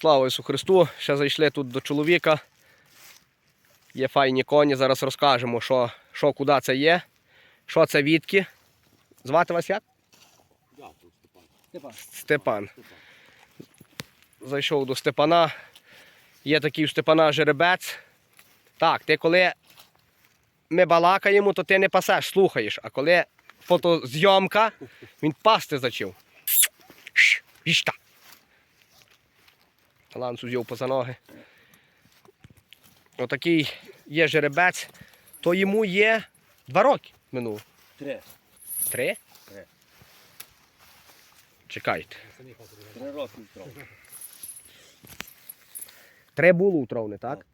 Слава Ісу Христу! Ще зайшли тут до чоловіка. Є файні коні. Зараз розкажемо, що, що куди це є, що це відки. Звати вас як? Степан. Степан. Зайшов до Степана. Є такий у Степана жеребець. Так, ти коли ми балакаємо, то ти не пасеш, слухаєш. А коли фотозйомка, він пасти зачав. Шш, Вішта. Ланцу взяв поза ноги. Отакий є жеребець, то йому є два роки минуло. Три. Три? Три. Чекайте. Три роки втрав. Три було утровне, так?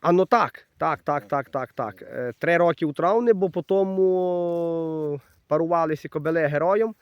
А ну так, так, так, так, так, так. Е, Три роки утравне, бо потім парувалися кобили героєм.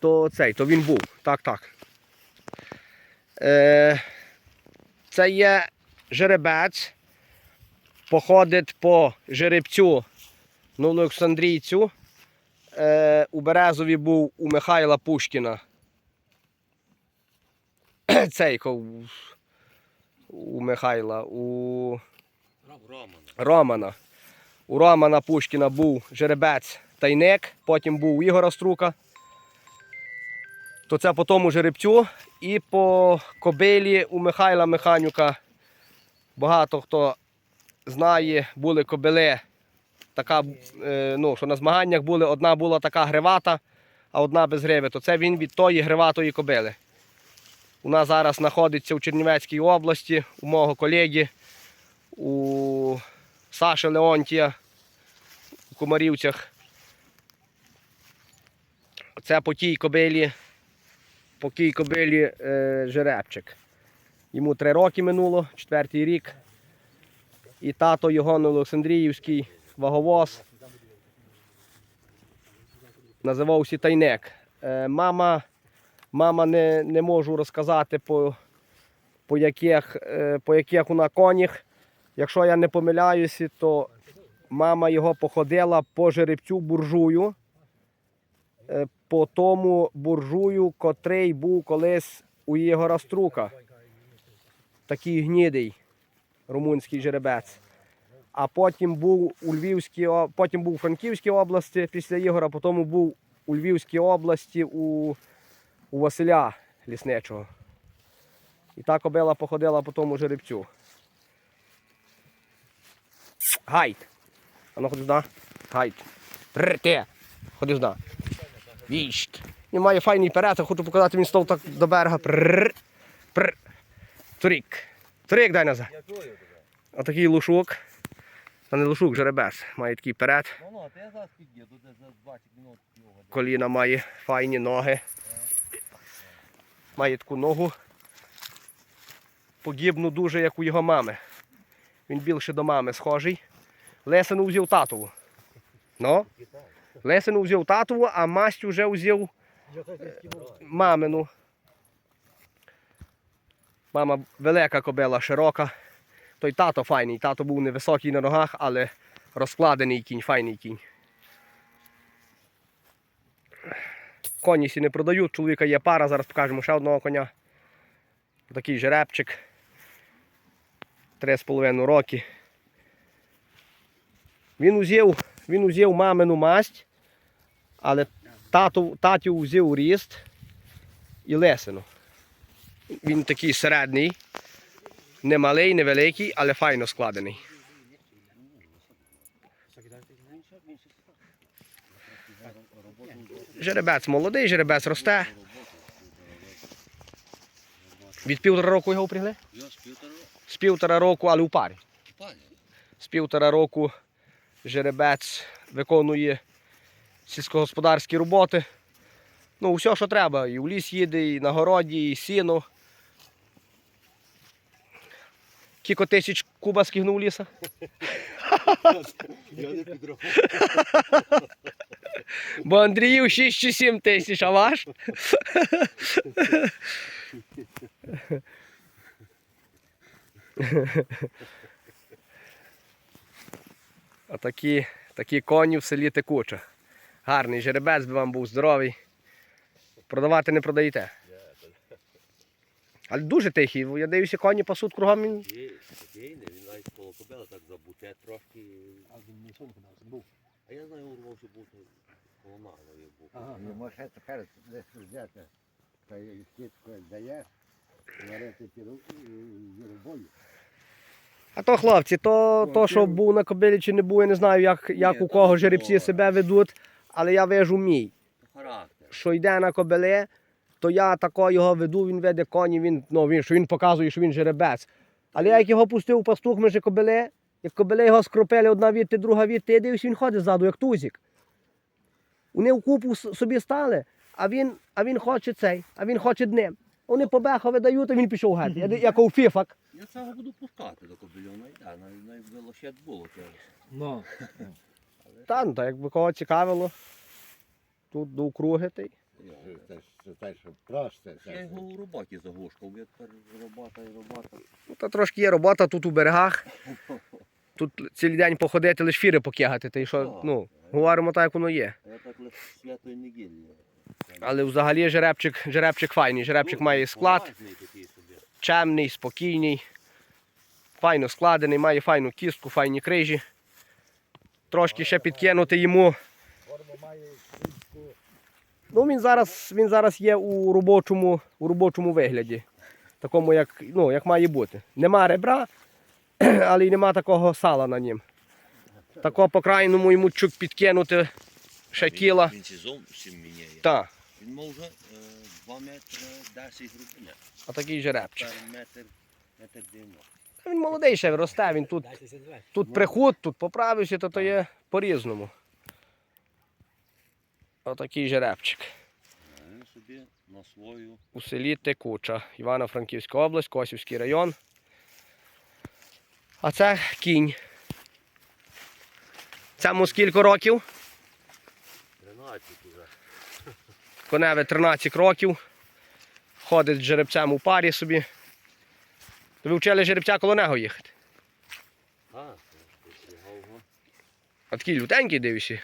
То цей, то він був. Так, так. Е, це є жеребець, походить по жеребцю на Олександрійцю. Е, у Березові був у Михайла Пушкіна. Цей у Михайла, у Роман. Романа. У Романа Пушкіна був жеребець тайник, потім був Ігора Струка. То це по тому жеребцю. І по кобилі у Михайла Механюка. Багато хто знає, були кобили. Така, е, ну, що на змаганнях були, одна була така гривата, а одна без гриви. То це він від тої гриватої кобили. У нас зараз знаходиться у Чернівецькій області, у мого колеги, у Саші Леонтія у Комарівцях. Це по тій кобилі, по тій кобилі е, жеребчик. Йому три роки минуло, четвертий рік. І тато його на Олександріївський ваговоз. Називався Тайник. Е, мама, мама не, не можу розказати, по, по, яких, е, по яких вона конях. Якщо я не помиляюся, то мама його походила по жеребцю буржую, по тому буржую, котрий був колись у Єгора Струка. Такий гнідий румунський жеребець. А потім був у Львівській, потім був у Франківській області після Ігора, потім був у Львівській області у, у Василя Лісничого. І та кобила походила по тому жеребцю. Гайд. А ну ходи сюди. Гайд. Прр, ти. Ходи сюди. Віщт. Він має файний перед, я хочу показати, він став так до берега. Прр. Прр. Турік. Турік дай назад. Отакий лушок. А не лушок, жеребець. Має такий перед. Ну, ну, ти зараз під'їду, де за 20 минут його. Коліна має файні ноги. Має таку ногу. Подібну дуже, як у його мами. Він більше до мами схожий. Лесину взяв татову. Ну? Лесину взяв татову, а масть вже взяв мамину. Мама велика кобила, широка. Той тато файний. Тато був невисокий на ногах, але розкладений кінь, файний кінь. Коні сі не продають, чоловіка є пара, зараз покажемо ще одного коня. Такий жеребчик. Три з половиною роки. Він узяв, він узяв мамину масть, але тату, татю взяв ріст і лесину. Він такий середній, не малий, не великий, але файно складений. Жеребець молодий, жеребець росте. Від півтора року його впрягли? Року. З півтора року, але у парі. З півтора року жеребець виконує сільськогосподарські роботи. Ну, все, що треба. І в ліс їде, і на городі, і сіно. Кілько тисяч куба скигнув ліса? Я не підрахував. Бо Андріїв 6 чи 7 тисяч, а ваш? А такі, такі коні в селі текуча. Гарний жеребець би вам був здоровий. Продавати не продаєте. Але дуже тихий. Я дивлюся, коні пасуть кругом. Він... Спокійний, він навіть коло кобила так забуте трошки. А він не подав, був. А я знаю, урвався був коло наглої був. Ага. І може тепер десь взяти, та сітку дає, варити віробою. А то хлопці, то, то, що був на кобилі чи не був, я не знаю, як, як у кого жеребці себе ведуть, але я вижу мій. Характер. що йде на кобиле, то я тако його веду, він веде коні, він, ну, він, що він показує, що він жеребець. Але я як його пустив у пастух межі кобиле, як кобиле його скропили одна відти, друга відти, я дивлюсь, він ходить ззаду, як тузик. Вони в купу собі стали, а він, а він хоче цей, а він хоче днем. Вони побеха видають, а він пішов геть. Я, як у фіфак. Я цього буду пускати до кобильона, йде, навіть навіть було ще було. те. Ну, Та, ну, та якби кого цікавило, тут до округи. й. Я- Це ж те, що просто. Я його у роботі заглушкав, я тепер робота і робота. Ну, та трошки є робота тут у берегах. Тут цілий день походити, лише фіри покигати. Та й що, ну, говоримо так, як воно є. Я так лише святої неділі. Але взагалі жеребчик, жеребчик файний. Жеребчик має склад, Поважний такий собі. чемний, спокійний, файно складений, має файну кістку, файні крижі. Трошки ще підкинути йому. Має. Ну, він зараз, він зараз є у робочому, у робочому вигляді. Такому, як, ну, як має бути. Нема ребра, але й нема такого сала на нім. Тако по крайньому йому чук підкинути ще кіла. Він ці зовсім міняє. Так, Він мав вже 2 метри 10 грудиня. а такий жеребчик. Метр, метр 90. Він молодий ще росте, він тут. Тут приход, тут поправився, то, то є по-різному. Отакий жеребчик. Він собі на свою У селі Текуча, Івано-Франківська область, Косівський район. А це кінь. Цьому скільки років? 13 уже. Коневе 13 років. Ходить з жеребцем у парі собі. То ви вчили жеребця коло нього їхати. А такий лютенький дивишся.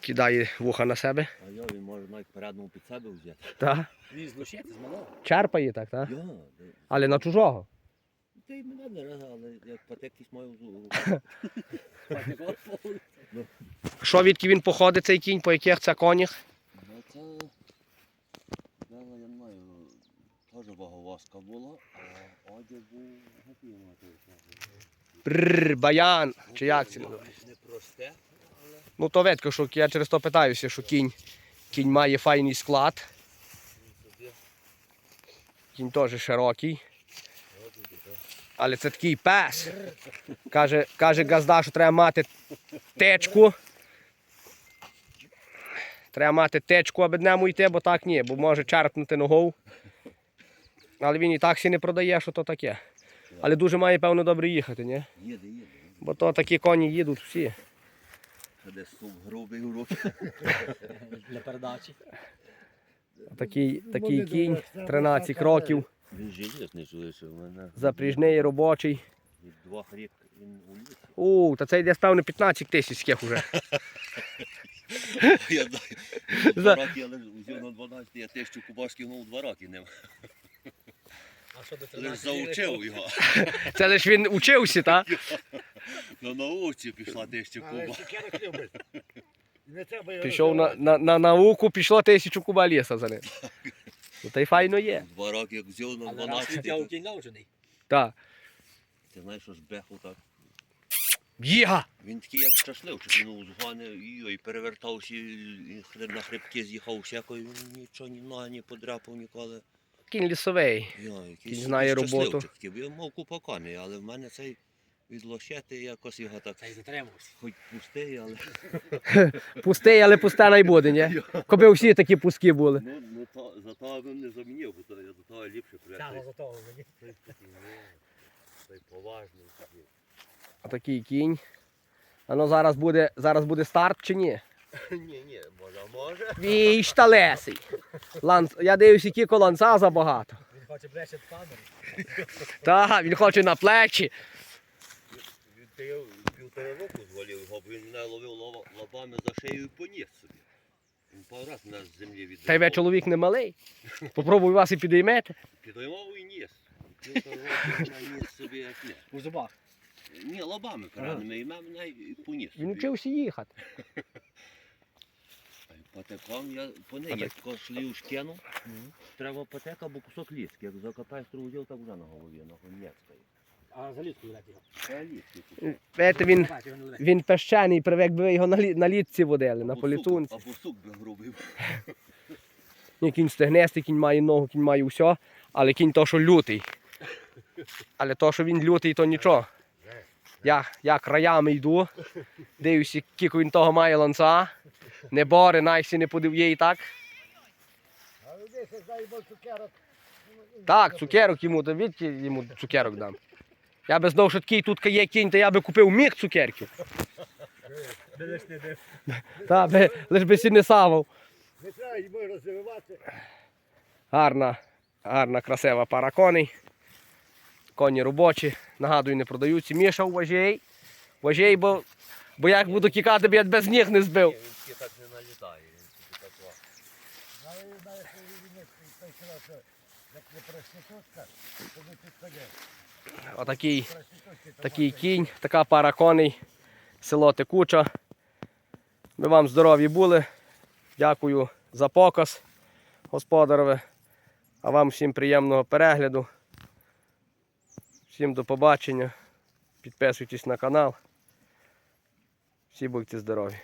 Кидає вуха на себе. А я він може навіть передному під себе взяти. Так. Він злощити з малого. Черпає так, так? Я, Але на чужого. ти й мене не раз, але як потектись маю зубу. Що відки він походить, цей кінь, по яких це конях? Ну це, теж ваговаска була, а одяг був. Бррр, баян. Чи як це називається? Не просте, Ну то видко, що я через то питаюся, що кінь, кінь має файний склад. Кінь теж широкий. Але це такий пес. Каже, каже газда, що треба мати течку. Треба мати течку, аби днем йти, бо так ні, бо може черпнути ногою. Але він і так сі не продає, що то таке. Але дуже має, певно, добре їхати, ні? Їде, їде. Бо то такі коні їдуть всі. Десь суп грубий у руки. Для передачі. Такий, такий кінь, 13 років, Він железний, чуєш, у мене запріжний робочий. від двох рік він у лісі. У, та це йде, певно, 15 тисяч ских уже. Я знаю, два роки, але взяв на 12, я тисячу кубашків ну, два роки не А що до Лише заучив його. Це лише він учився, так? На науці пішла тисяча куба. Пішов на, на, на науку, пішло тисячу куба ліса за ним. Ну, та й файно є. Два роки як взяв на Але раз 12, він кінь. Так. ти знаєш, що ж беху так. Їга! Він такий як щасливчик, він узгане і, перевертався, і на хребки з'їхав всякої, він нічого ні ноги не подряпав ніколи. Кінь лісовий. Я, якийсь Він знає якийсь роботу. щасливчик такий, Я мав купа коней, але в мене цей від якось його так, Цей затримався. хоч пустий, але Пустий, але пусте не буде, ні? Коби всі такі пуски були. ну, ну то, за того він не замінив, бо то, я за того ліпше Тягла за того мені. Той поважний такий. Отакий кінь. А ну зараз буде, зараз буде старт чи ні? Ні, ні, може, може. Віж та лесий. Ланц... Я дивлюся, які ланца забагато. Він хоче ближче до камери. Та, він хоче на плечі. Він півтора року звалив його, бо він мене ловив лобами за шию і поніс собі. Він пару раз на землі від. Та й ви чоловік не малий. Попробуй вас і підіймете. Підоймав і ніс. Років вона ніс собі як не. У зубах. Ні, лобами передними, і мене і поніс. Він вчився їхати. Потеком я по неї, як тако шлію шкену, треба потека або кусок ліски. Як закопаєш трудів, так вже на голові, на гонєцької. А за. Це ліски. кусок. Знаєте, він, він пещений, привик би ви його на, лі, на літці водили, на політунці. Або сук би грубив. Ні, кінь стегнестий, кінь має ногу, кінь має все, але кінь то, що лютий. Але то, що він лютий, то нічого. Я, я краями йду, дивлюся, кілько він того має ланца, не бори, найсі не подив'є і так. Так, цукерок йому, то відки йому цукерок дам. Я би знав, що такий тут є кінь, то я би купив міг цукерків. Дивись. Та, би, лиш би сі не савав. Не треба йому розвивати. Гарна, гарна, красива пара коней. Коні робочі. Нагадую, не продаються. Міша, уважай. Уважай, бо, бо як буду кікати, б я без ніг не збив. Він так не налітає, він так він як не проститутка, то. Отакий такий кінь, така пара коней. Село Текуча. Ми вам здорові були. Дякую за показ, господарове. А вам всім приємного перегляду. Всім до побачення. Підписуйтесь на канал. Всі будьте здорові.